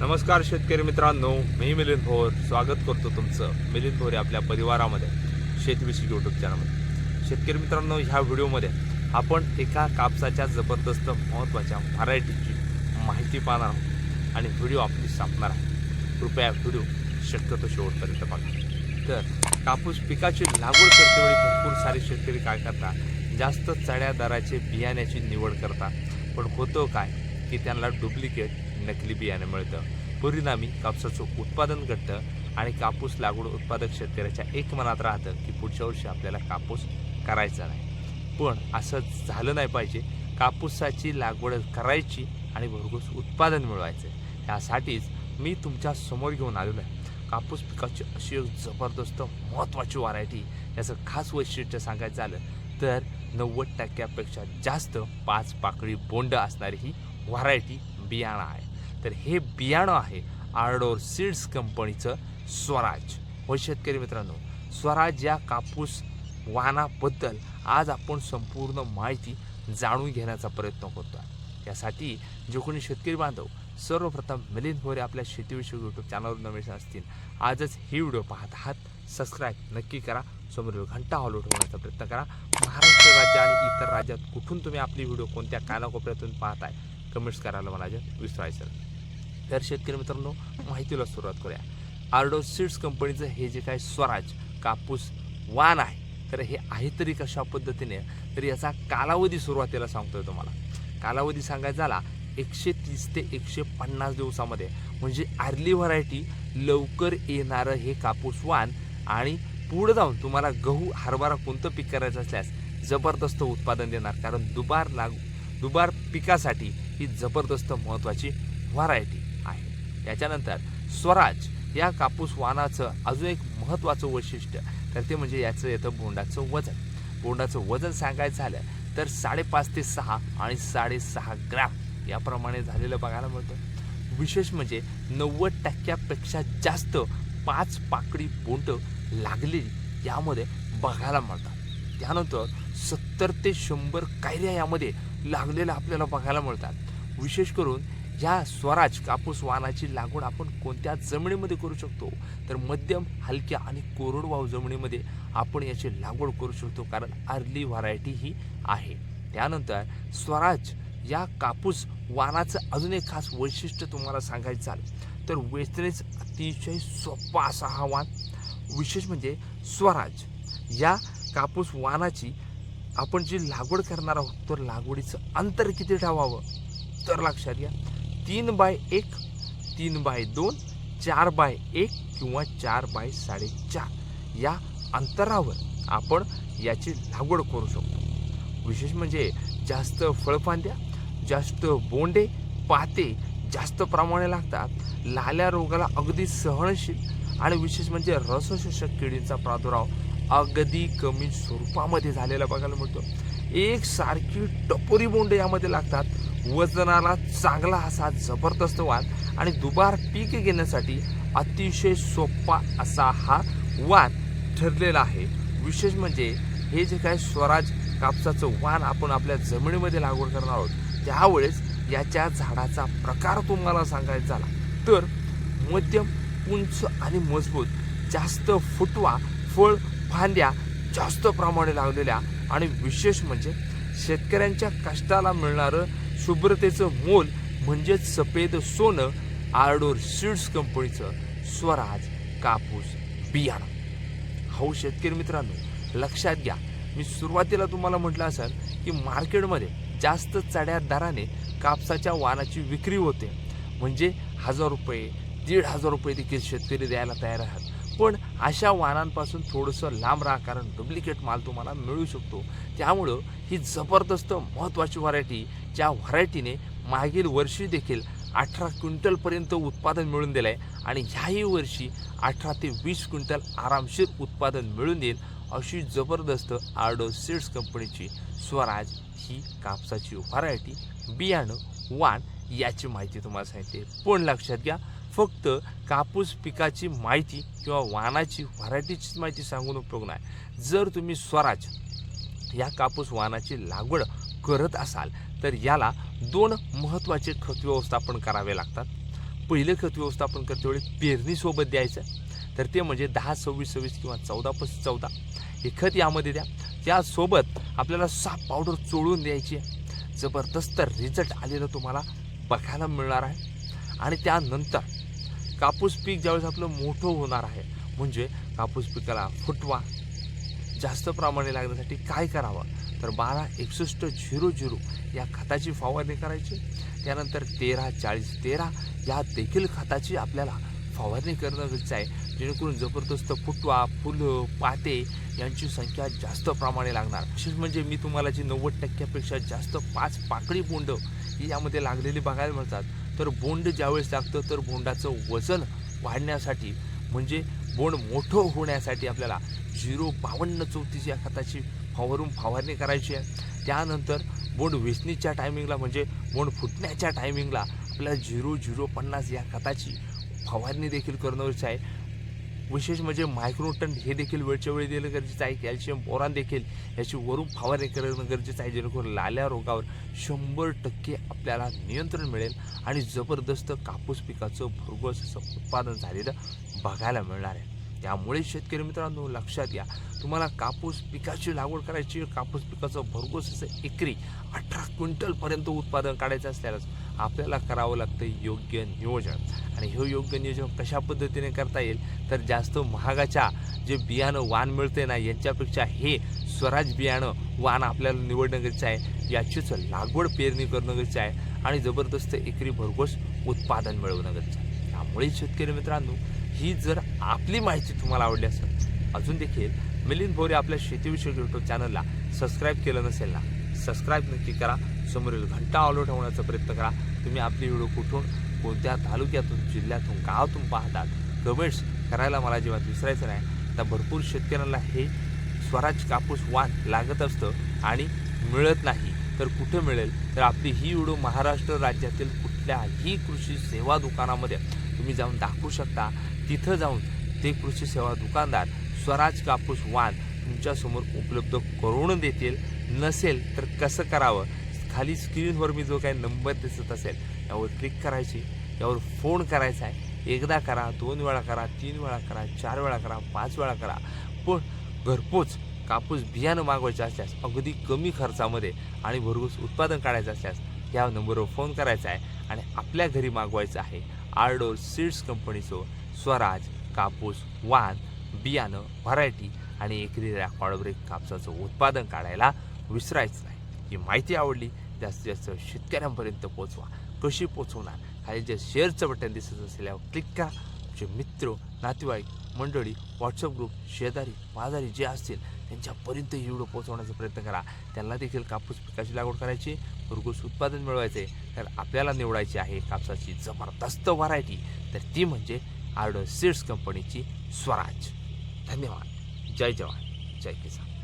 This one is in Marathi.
नमस्कार शेतकरी मित्रांनो मी मिलिंद भोर. स्वागत करतो तुमचं मिलिंद भोर आपल्या परिवारामध्ये शेतीविषयी यूट्यूब चॅनलमध्ये शेतकरी मित्रांनो ह्या व्हिडिओमध्ये आपण एका कापसाच्या जबरदस्त महत्त्वाच्या व्हरायटीची माहिती पाहणार आहोत आणि व्हिडिओ आपली सापणार आहे. कृपया व्हिडिओ शक्यतो शेवटपर्यंत बघा. तर कापूस पिकाची लागवड करतेवेळी भरपूर सारे शेतकरी काय करतात? जास्त चढ्या दराचे बियाण्याची निवड करतात. पण होतं काय? की त्यांना डुप्लिकेट नकली बियाणं मिळतं. परिणामी कापसाचं उत्पादन घटतं आणि कापूस लागवड उत्पादक शेतकऱ्याच्या एक मनात राहतं की पुढच्या वर्षी आपल्याला कापूस करायचा नाही. पण असं झालं नाही पाहिजे. कापूसाची लागवड करायची आणि भरघोस उत्पादन मिळवायचं. यासाठीच मी तुमच्यासमोर घेऊन आलेलो आहे. कापूस पिकाची अशी एक जबरदस्त महत्त्वाची व्हरायटी याचं खास वैशिष्ट्य सांगायचं झालं तर नव्वद टक्क्यापेक्षा जास्त पाच पाकळी बोंड असणारी ही व्हरायटी बियाणं आहे. तर हे बियाणं आहे आर्डोर सीड्स कंपनीचं स्वराज. हो शेतकरी मित्रांनो स्वराज या कापूस वाहनाबद्दल आज आपण संपूर्ण माहिती जाणून घेण्याचा प्रयत्न करतो आहे यासाठी जे कोणी शेतकरी बांधव सर्वप्रथम मिलिंद भोरे आपल्या शेतीविषयी यूट्यूब चॅनलवर नवीन असतील. आजच ही व्हिडिओ पाहत आहात. सबस्क्राईब नक्की करा. समोरील घंटा हॉल उठवण्याचा प्रयत्न करा. महाराष्ट्र राज्य आणि इतर राज्यात कुठून तुम्ही आपली व्हिडिओ कोणत्या कानाकोपऱ्यातून पाहताय? कमेंट्स करायला मला विसरायचं तर शेतकरी मित्रांनो माहितीला सुरुवात करूया. आर्डो सीड्स कंपनीचं हे जे काय स्वराज कापूस वाण आहे तर हे आहे तरी कशा पद्धतीने? तर याचा कालावधी सुरुवातीला सांगतोय तुम्हाला. कालावधी सांगायचा झाला एकशे तीस ते एकशे पन्नास दिवसामध्ये. म्हणजे आर्ली व्हरायटी लवकर येणारं हे कापूस वाण आणि पुढं जाऊन तुम्हाला गहू हरभरा कोणतं पीक करायचं असल्यास जबरदस्त उत्पादन देणार. कारण दुबार लाग दुबार पिकासाठी ही जबरदस्त महत्त्वाची व्हरायटी. याच्यानंतर स्वराज या कापूस वाहनाचं अजून एक महत्त्वाचं वैशिष्ट्य. तर ते म्हणजे याचं येतं बोंडाचं वजन. बोंडाचं वजन सांगायचं झालं तर साडेपाच ते सहा आणि साडेसहा ग्रॅम याप्रमाणे झालेलं बघायला मिळतं. विशेष म्हणजे नव्वद टक्क्यापेक्षा जास्त पाच पाकडी बोंड लागलेली यामध्ये बघायला मिळतात. त्यानंतर सत्तर ते शंभर कायऱ्या यामध्ये लागलेल्या आपल्याला बघायला मिळतात. विशेष करून या स्वराज कापूस वाहनाची लागवड आपण कोणत्या जमिनीमध्ये करू शकतो? तर मध्यम हलक्या आणि कोरडवाहू जमिनीमध्ये आपण याची लागवड करू शकतो कारण अर्ली व्हरायटी ही आहे. त्यानंतर स्वराज या कापूस वाणाचं अजून एक खास वैशिष्ट्य तुम्हाला सांगायचं झालं तर वेचणेच अतिशय सोपा असा हा वाण विशेष म्हणजे स्वराज या कापूस वाणाची आपण जी लागवड करणार आहोत तर लागवडीचं अंतर किती ठेवावं? तर लक्षात घ्या. तीन बाय एक तीन बाय दोन चार बाय एक किंवा चार बाय साडेचार. या अंतरावर आपण याची लागवड करू शकतो. विशेष म्हणजे जास्त फळफांद्या जास्त बोंडे पाते जास्त प्रमाणे लागतात. लाल्या रोगाला अगदी सहनशील आणि विशेष म्हणजे रसशोषक किडींचा प्रादुर्भाव अगदी कमी स्वरूपामध्ये झालेला बघायला मिळतो. एकसारखी टपोरी बोंडे यामध्ये लागतात. वजनाला चांगला असा जबरदस्त वाण आणि दुबार पीक घेण्यासाठी अतिशय सोपा असा हा वाण ठरलेला आहे. विशेष म्हणजे हे जे काही स्वराज कापसाचं वाण आपण आपल्या जमिनीमध्ये लागवड करणार आहोत त्यावेळेस याच्या झाडाचा प्रकार तुम्हाला सांगायचा झाला. तर मध्यम उंच आणि मजबूत जास्त फुटवा फळ फांद्या जास्त प्रमाणे लागलेल्या आणि विशेष म्हणजे शेतकऱ्यांच्या कष्टाला मिळणारं शुभ्रतेचं मोल म्हणजेच सफेद सोनं आर्डोर सीड्स कंपनीचं स्वराज कापूस बियाणं. हो शेतकरी मित्रांनो लक्षात घ्या. मी सुरुवातीला तुम्हाला म्हटलं असेल की मार्केटमध्ये जास्त चढ्या दराने कापसाच्या वाणाची विक्री होते. म्हणजे हजार रुपये दीड हजार रुपये देखील शेतकरी द्यायला तयार आहात. पण अशा वाहनांपासून थोडंसं लांब राहा कारण डुप्लिकेट माल तुम्हाला मिळू शकतो. त्यामुळं ही जबरदस्त महत्त्वाची व्हरायटी ज्या व्हरायटीने मागील वर्षी देखील अठरा क्विंटलपर्यंत उत्पादन मिळून दिलं आहे आणि ह्याही वर्षी अठरा ते वीस क्विंटल आरामशीर उत्पादन मिळून देईल अशी जबरदस्त आर्डो सीड्स कंपनीची स्वराज ही कापसाची व्हरायटी बियाणं वाण याची माहिती तुम्हाला सांगते. पण लक्षात घ्या फक्त कापूस पिकाची माहिती किंवा वाहनाची व्हरायटीची माहिती सांगून उपयोग नाही. जर तुम्ही स्वराज या कापूस वाहनाची लागवड करत असाल तर याला दोन महत्त्वाचे खत व्यवस्थापन करावे लागतात. पहिलं खत व्यवस्थापन करतेवेळी पेरणीसोबत द्यायचं. तर ते म्हणजे दहा सव्वीस सव्वीस किंवा चौदा पस्तीस चौदा हे खत यामध्ये द्या. त्यासोबत आपल्याला साफ पावडर चोळून द्यायची आहे. जबरदस्त रिझल्ट आलेलं तुम्हाला बघायला मिळणार आहे. आणि त्यानंतर कापूस पीक ज्यावेळेस आपलं मोठं होणार आहे म्हणजे कापूस पिकाला फुटवा जास्त प्रमाणे लागण्यासाठी काय करावं? तर बारा एकसष्ट झिरो झिरो या खताची फवारणी करायची. त्यानंतर तेरा चाळीस तेरा या देखील खताची आपल्याला फवारणी करणं गरजेचं आहे. जेणेकरून जबरदस्त फुटवा फुलं पाते यांची संख्या जास्त प्रमाणे लागणार. विशेष म्हणजे मी तुम्हाला जी नव्वद टक्क्यापेक्षा जास्त पाच पाकळी बोंड ही यामध्ये लागलेली बघायला मिळतात. तर बोंड ज्यावेळेस लागतं तर बोंडाचं वजन वाढण्यासाठी म्हणजे बोंड मोठं होण्यासाठी आपल्याला झिरो बावन्न चौतीस या खताची फवारून फवारणी करायची आहे. त्यानंतर बोंड वेचणीच्या टायमिंगला म्हणजे बोंड फुटण्याच्या टायमिंगला आपल्याला झिरो झिरो पन्नास या खताची फवारणी देखील करणं आहे. विशेष म्हणजे मायक्रोटन हे देखील वेळच्या वेळी देणं गरजेचं आहे. कॅल्शियम बोरान देखील याची वरून फवारणी करणं गरजेचं आहे. जेणेकरून लाल्या रोगावर शंभर टक्के आपल्याला नियंत्रण मिळेल आणि जबरदस्त कापूस पिकाचं भरघोस असं उत्पादन झालेलं बघायला मिळणार आहे. त्यामुळे शेतकरी मित्रांनो लक्षात घ्या. तुम्हाला कापूस पिकाची लागवड करायची कापूस पिकाचं भरघोस असं एकरी अठरा क्विंटलपर्यंत उत्पादन काढायचं असल्यास आपल्याला करावं लागतं योग्य नियोजन. आणि हे योग्य नियोजन कशा पद्धतीने करता येईल? तर जास्त महागाच्या जे बियाणं वाण मिळते ना यांच्यापेक्षा हे स्वराज बियाणं वाण आपल्याला निवडणं गरजेचं आहे. याचीच लागवड पेरणी करणं गरजेचं आहे. आणि जबरदस्त एकरी भरघोस उत्पादन मिळवणं गरजेचं आहे. त्यामुळे शेतकरी मित्रांनो ही जर आपली माहिती तुम्हाला आवडली असेल अजून देखील मिलिंद भोरे आपल्या शेतीविषयक यूट्यूब चॅनलला सबस्क्राईब केलं नसेल ना सबस्क्राईब नक्की करा. समोरील घंटा ऑलो ठेवण्याचा प्रयत्न करा. तुम्ही आपली व्हिडिओ कुठून कोणत्या तालुक्यातून जिल्ह्यातून गावातून पाहतात कमेंट्स करायला मला जेव्हा विसरायचं नाही. तर भरपूर शेतकऱ्यांना हे स्वराज कापूस वाण लागत असतं आणि मिळत नाही. तर कुठे मिळेल? तर आपली ही व्हिडिओ महाराष्ट्र राज्यातील कुठल्याही कृषी सेवा दुकानामध्ये तुम्ही जाऊन दाखवू शकता. तिथं जाऊन ते कृषी सेवा दुकानदार स्वराज कापूस वाण तुमच्यासमोर उपलब्ध करून देतील. नसेल तर कसं करावं? खाली स्क्रीनवर मी जो काही नंबर दिसत असेल यावर क्लिक करायची. यावर फोन करायचा आहे. एकदा करा दोन वेळा करा तीन वेळा करा चार वेळा करा पाच वेळा करा. पण घरपोच कापूस बियाणं मागवायचं असल्यास अगदी कमी खर्चामध्ये आणि भरघूस उत्पादन काढायचं असल्यास या नंबरवर फोन करायचा आहे आणि आपल्या घरी मागवायचं आहे. आर्डोर सीड्स कंपनीचं स्वराज कापूस वाण बियाणं व्हरायटी आणि एकरी रेकॉर्ड कापसाचं उत्पादन काढायला विसरायचं नाही. ही माहिती आवडली जास्तीत जास्त शेतकऱ्यांपर्यंत पोचवा कशी पोचवणार खाली जे शेअरचं बटन दिसत असेल यावर क्लिक करा. जे मित्र नातेवाईक मंडळी व्हॉट्सअप ग्रुप शेजारी पाजारी जे असतील त्यांच्यापर्यंत ही व्हिडिओ पोहोचवण्याचा प्रयत्न करा. त्यांना देखील कापूस पिकाची लागवड करायची भरघोस उत्पादन मिळवायचे तर आपल्याला निवडायची आहे कापसाची जबरदस्त व्हरायटी तर ती म्हणजे आर्डर सीड्स कंपनीची स्वराज. धन्यवाद. जय जवान. जय किसान.